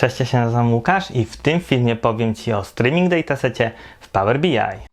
Cześć, ja się nazywam Łukasz i w tym filmie powiem Ci o streaming datasecie w Power BI.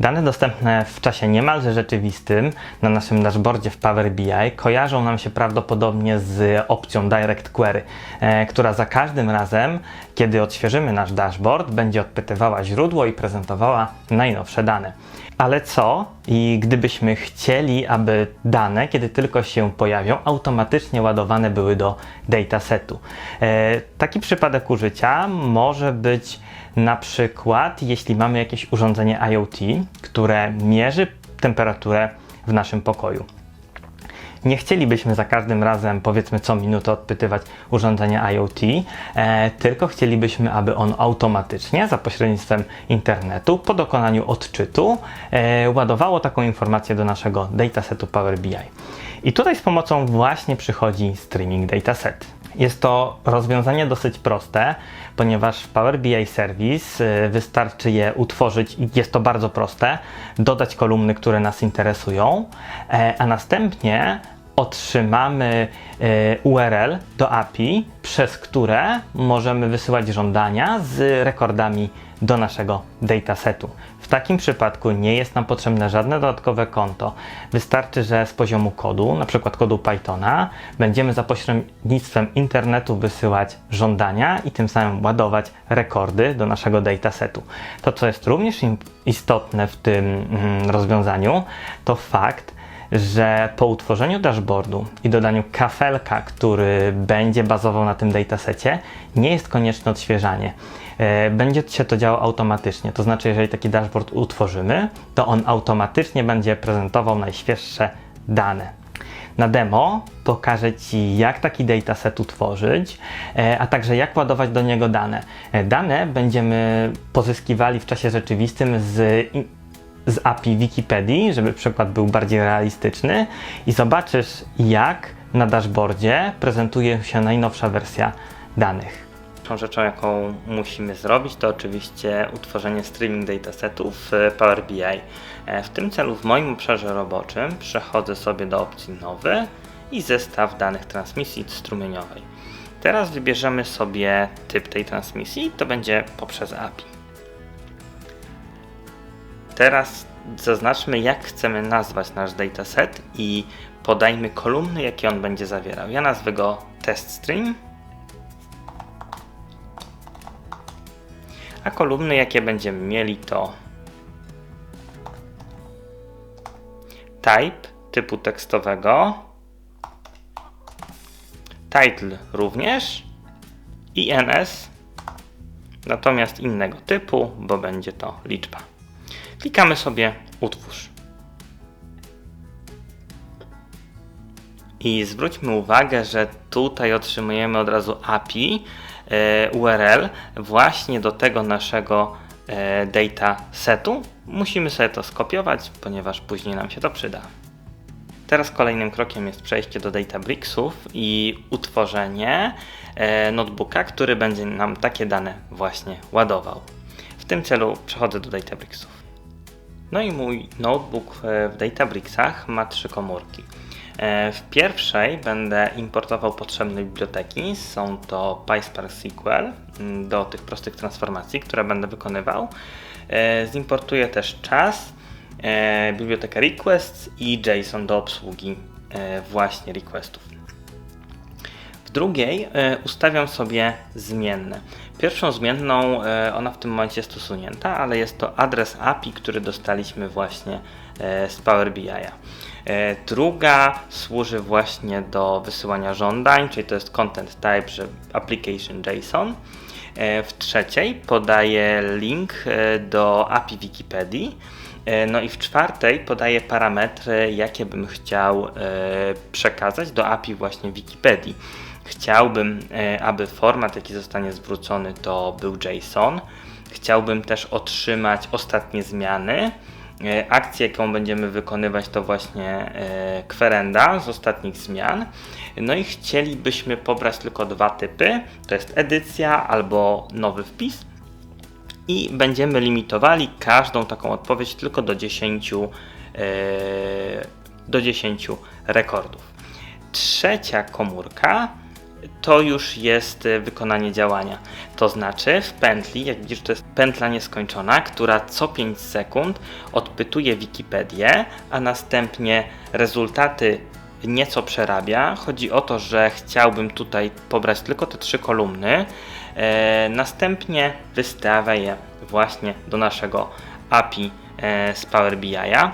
Dane dostępne w czasie niemalże rzeczywistym na naszym dashboardzie w Power BI kojarzą nam się prawdopodobnie z opcją Direct Query, e, która za każdym razem, kiedy odświeżymy nasz dashboard, będzie odpytywała źródło i prezentowała najnowsze dane. Ale co i gdybyśmy chcieli, aby dane, kiedy tylko się pojawią, automatycznie ładowane były do datasetu? E, taki przypadek użycia może być na przykład, jeśli mamy jakieś urządzenie IoT, które mierzy temperaturę w naszym pokoju. Nie chcielibyśmy za każdym razem, powiedzmy co minutę, odpytywać urządzenia IoT, e, tylko chcielibyśmy, aby on automatycznie za pośrednictwem internetu po dokonaniu odczytu e, ładowało taką informację do naszego datasetu Power BI. I tutaj z pomocą właśnie przychodzi Streaming Dataset. Jest to rozwiązanie dosyć proste, ponieważ w Power BI Service y, wystarczy je utworzyć i jest to bardzo proste, dodać kolumny, które nas interesują, e, a następnie otrzymamy e, URL do API, przez które możemy wysyłać żądania z rekordami do naszego datasetu. W takim przypadku nie jest nam potrzebne żadne dodatkowe konto. Wystarczy, że z poziomu kodu, na przykład kodu Pythona, będziemy za pośrednictwem internetu wysyłać żądania i tym samym ładować rekordy do naszego datasetu. To, co jest również istotne w tym mm, rozwiązaniu, to fakt, że po utworzeniu dashboardu i dodaniu kafelka, który będzie bazował na tym datasecie, nie jest konieczne odświeżanie. E, będzie się to działo automatycznie. To znaczy, jeżeli taki dashboard utworzymy, to on automatycznie będzie prezentował najświeższe dane. Na demo pokażę Ci, jak taki dataset utworzyć, e, a także jak ładować do niego dane. E, dane będziemy pozyskiwali w czasie rzeczywistym z z API Wikipedii, żeby przykład był bardziej realistyczny i zobaczysz jak na dashboardzie prezentuje się najnowsza wersja danych. Pierwszą rzeczą, jaką musimy zrobić, to oczywiście utworzenie streaming datasetów w Power BI. E, w tym celu w moim obszarze roboczym przechodzę sobie do opcji nowy i zestaw danych transmisji strumieniowej. Teraz wybierzemy sobie typ tej transmisji, to będzie poprzez API. Teraz zaznaczmy, jak chcemy nazwać nasz dataset i podajmy kolumny, jakie on będzie zawierał. Ja nazwę go test stream, a kolumny, jakie będziemy mieli, to type typu tekstowego, title również, ins, natomiast innego typu, bo będzie to liczba. Klikamy sobie utwórz. I zwróćmy uwagę, że tutaj otrzymujemy od razu API e, URL właśnie do tego naszego e, data setu. Musimy sobie to skopiować, ponieważ później nam się to przyda. Teraz kolejnym krokiem jest przejście do Databricksów i utworzenie e, notebooka, który będzie nam takie dane właśnie ładował. W tym celu przechodzę do Databricksów. No i mój notebook e, w Databricksach ma trzy komórki. E, w pierwszej będę importował potrzebne biblioteki. Są to PySpark SQL mm, do tych prostych transformacji, które będę wykonywał. E, zimportuję też czas, bibliotekę requests i JSON do obsługi właśnie requestów. Drugiej ustawiam sobie zmienne. Pierwszą zmienną, e, ona w tym momencie jest usunięta, ale jest to adres API, który dostaliśmy właśnie e, z Power BI. E, druga służy właśnie do wysyłania żądań, czyli to jest content type, że application JSON. W trzeciej podaję link do API Wikipedii. No i w czwartej podaję parametry, jakie bym chciał przekazać do API właśnie Wikipedii. Chciałbym, e, aby format, jaki zostanie zwrócony, to był JSON. Chciałbym też otrzymać ostatnie zmiany. E, akcję, jaką będziemy wykonywać, to właśnie e, kwerenda z ostatnich zmian. No i chcielibyśmy pobrać tylko dwa typy: to jest edycja albo nowy wpis. I będziemy limitowali każdą taką odpowiedź tylko do 10, do 10 rekordów. Trzecia komórka to już jest e, wykonanie działania. To znaczy w pętli, jak widzisz, to jest pętla nieskończona, która co 5 sekund odpytuje Wikipedię, a następnie rezultaty nieco przerabia. Chodzi o to, że chciałbym tutaj pobrać tylko te trzy kolumny, e, następnie wystawia je właśnie do naszego API e, z Power BI'a.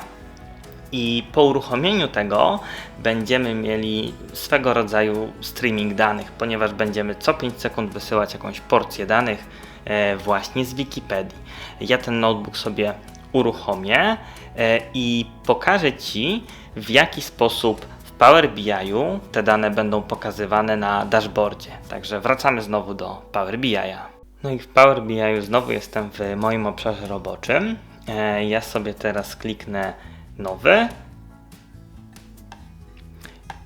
I po uruchomieniu tego będziemy mieli swego rodzaju streaming danych, ponieważ będziemy co 5 sekund wysyłać jakąś porcję danych e, właśnie z Wikipedii. Ja ten notebook sobie uruchomię e, i pokażę Ci, w jaki sposób w Power BI'u te dane będą pokazywane na dashboardzie. Także wracamy znowu do Power BI'a. No i w Power BI'u znowu jestem w moim obszarze roboczym. E, Ja sobie teraz kliknę nowy.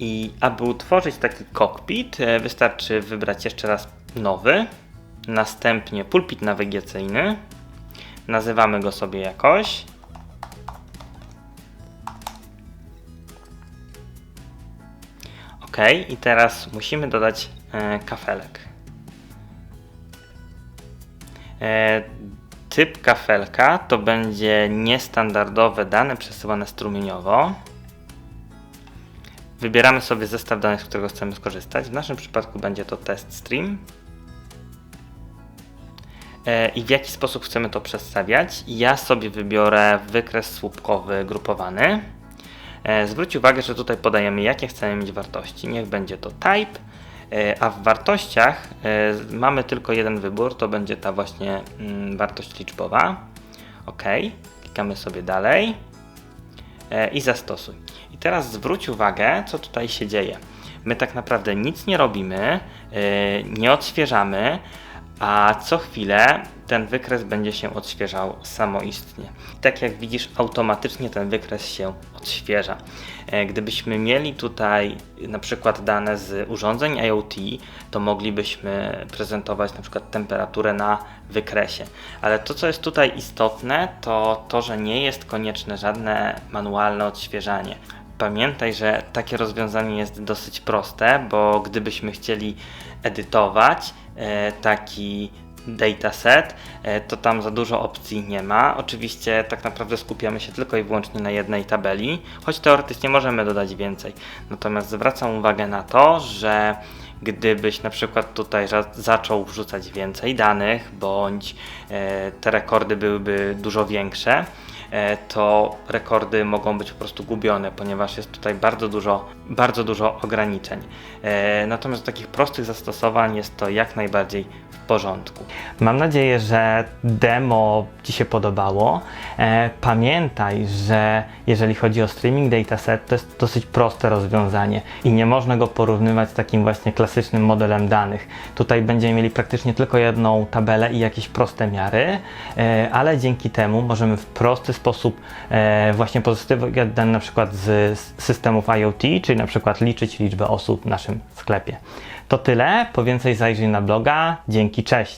I aby utworzyć taki kokpit, e, wystarczy wybrać jeszcze raz nowy, następnie pulpit nawigacyjny. Nazywamy go sobie jakoś. OK, i teraz musimy dodać e, kafelek. Typ kafelka to będzie niestandardowe dane przesyłane strumieniowo. Wybieramy sobie zestaw danych, z którego chcemy skorzystać. W naszym przypadku będzie to test stream. E, I w jaki sposób chcemy to przedstawiać? Ja sobie wybiorę wykres słupkowy grupowany. E, Zwróć uwagę, że tutaj podajemy, jakie chcemy mieć wartości. Niech będzie to type, a w wartościach e, mamy tylko jeden wybór, to będzie ta właśnie mm, wartość liczbowa. OK, klikamy sobie dalej e, i zastosuj. I teraz zwróć uwagę, co tutaj się dzieje. My tak naprawdę nic nie robimy, e, nie odświeżamy, a co chwilę ten wykres będzie się odświeżał samoistnie. Tak jak widzisz, automatycznie ten wykres się odświeża. E, Gdybyśmy mieli tutaj na przykład dane z urządzeń IoT, to moglibyśmy prezentować na przykład temperaturę na wykresie. Ale to, co jest tutaj istotne, to to, że nie jest konieczne żadne manualne odświeżanie. Pamiętaj, że takie rozwiązanie jest dosyć proste, bo gdybyśmy chcieli edytować e, taki dataset, e, to tam za dużo opcji nie ma. Oczywiście tak naprawdę skupiamy się tylko i wyłącznie na jednej tabeli, choć teoretycznie możemy dodać więcej. Natomiast zwracam uwagę na to, że gdybyś na przykład tutaj za- zaczął wrzucać więcej danych, bądź e, te rekordy byłyby dużo większe, to rekordy mogą być po prostu gubione, ponieważ jest tutaj bardzo dużo, bardzo dużo ograniczeń. E, Natomiast do takich prostych zastosowań jest to jak najbardziej porządku. Mam nadzieję, że demo Ci się podobało. E, Pamiętaj, że jeżeli chodzi o streaming dataset, to jest dosyć proste rozwiązanie i nie można go porównywać z takim właśnie klasycznym modelem danych. Tutaj będziemy mieli praktycznie tylko jedną tabelę i jakieś proste miary, e, ale dzięki temu możemy w prosty sposób e, właśnie pozyskiwać dane na przykład z systemów IoT, czyli na przykład liczyć liczbę osób w naszym sklepie. To tyle, po więcej zajrzyj na bloga. Dzięki, cześć!